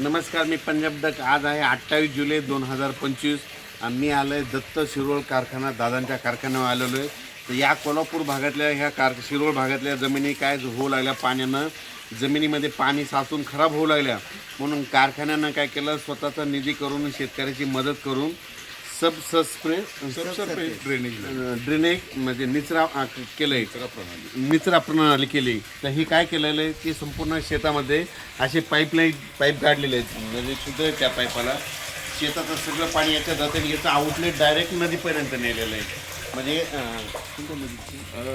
नमस्कार मी पंजाब डक आज आहे अठ्ठावीस जुलै दोन हजार पंचवीस. आणि मी आलो आहे दत्त शिरोळ कारखाना दादांच्या कारखान्यावर आलेलो आहे. तर या कोल्हापूर भागातल्या ह्या कार शिरोळ भागातल्या जमिनी काय होऊ लागल्या पाण्यानं? जमिनीमध्ये पाणी साचून खराब होऊ लागल्या. म्हणून कारखान्यानं काय केलं? स्वतःचा निधी करून शेतकऱ्याची मदत करून सब सस्प्रे ड्रेनेज ड्रेनेज म्हणजे निचरा अ, केलंय. निचरा प्रणाली. केली. तर ही काय केलेलं आहे? की संपूर्ण शेतामध्ये असे पाईपलाईन पाईप काढलेले आहेत. म्हणजे शुद्ध आहे त्या पाईपाला शेताचं सगळं पाणी याच्यात जातं आणि याचं आउटलेट डायरेक्ट नदीपर्यंत नेलेलं आहे. म्हणजे अ,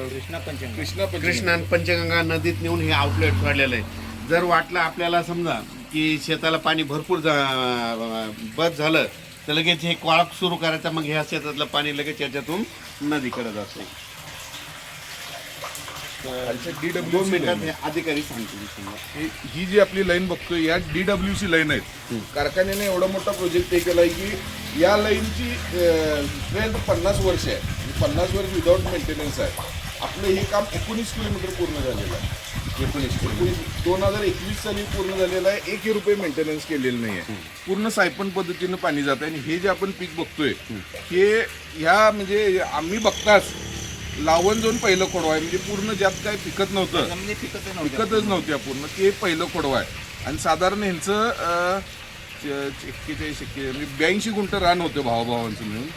कृष्णा पंचंग कृष्णा आणि पंचगंगा नदीत नेऊन हे आउटलेट काढलेलं आहे. जर वाटलं आपल्याला समजा की शेताला पाणी भरपूर जा बस झालं तर लगेच हे कॉळक सुरू करायचं मग ह्या शेतातलं पाणी लगेच याच्यातून नदीकडे जातं. दोन मिनिटात हे अधिकारी सांगतील समजा ही जी आपली लाईन बघतोय या डीडब्ल्यू सी लाईन आहेत. कारखान्याने एवढा मोठा प्रोजेक्ट हे केलाय की या लाईनची स्ट्रेंथ पन्नास वर्ष आहे. पन्नास वर्ष विदाउट मेंटेनन्स आहे. आपलं हे काम एकोणीस किलोमीटर पूर्ण झालेलं आहे. एकोणीस दोन हजार एकवीस साली पूर्ण झालेलं आहे. एकही रुपये मेंटेनन्स केलेलं नाही आहे पूर्ण सायपन पद्धतीनं पाणी जात आहे आणि हे जे आपण पीक बघतोय हे ह्या म्हणजे आम्ही बघताच लावण जाऊन पहिलं खोडवा आहे. म्हणजे पूर्ण ज्यात काय पिकत नव्हतं पिकतच नव्हत्या पूर्ण. ते पहिलं खोडवा आहे. आणि साधारण ह्यांचं एक्केचाळीस एक्के म्हणजे ब्याऐंशी गुंठ रान होतं भावाभावांचं मिळून.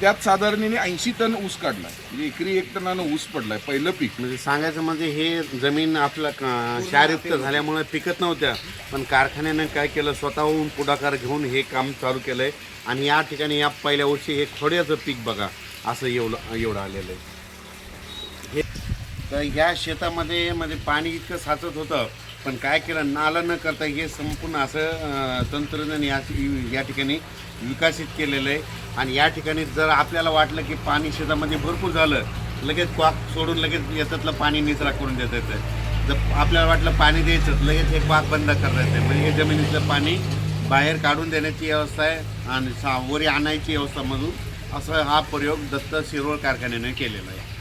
त्यात साधारणीने ऐंशी टन ऊस काढला म्हणजे एकरी एक टनानं ऊस पडलाय पहिलं पीक. म्हणजे सांगायचं म्हणजे हे जमीन आपलं का- क्षारयुक्त झाल्यामुळे पिकत नव्हत्या पण कारखान्यानं काय केलं स्वतःहून पुढाकार घेऊन हे काम चालू केलं आहे आणि या ठिकाणी या पहिल्या वर्षी हे खोड्याचं पीक बघा असं एवढं एवढं आलेलं आहे. हे तर ह्या शेतामध्ये म्हणजे पाणी इतकं साचत होतं पण काय केलं नालं न करता हे संपूर्ण असं तंत्रज्ञान या या ठिकाणी विकसित केलेलं आहे. आणि या ठिकाणी जर आपल्याला वाटलं की पाणी शेतामध्ये भरपूर झालं लगेच क्वाक सोडून लगेच याच्यातलं पाणी निचरा करून देता येतं. जर आपल्याला वाटलं पाणी द्यायचं लगेच हे क्वाक बंद करता येतं. म्हणजे हे जमिनीतलं पाणी बाहेर काढून देण्याची व्यवस्था आहे आणि सा वरी आणायची व्यवस्था मधून असं हा प्रयोग दत्त शिरोळ कारखान्याने केलेला आहे.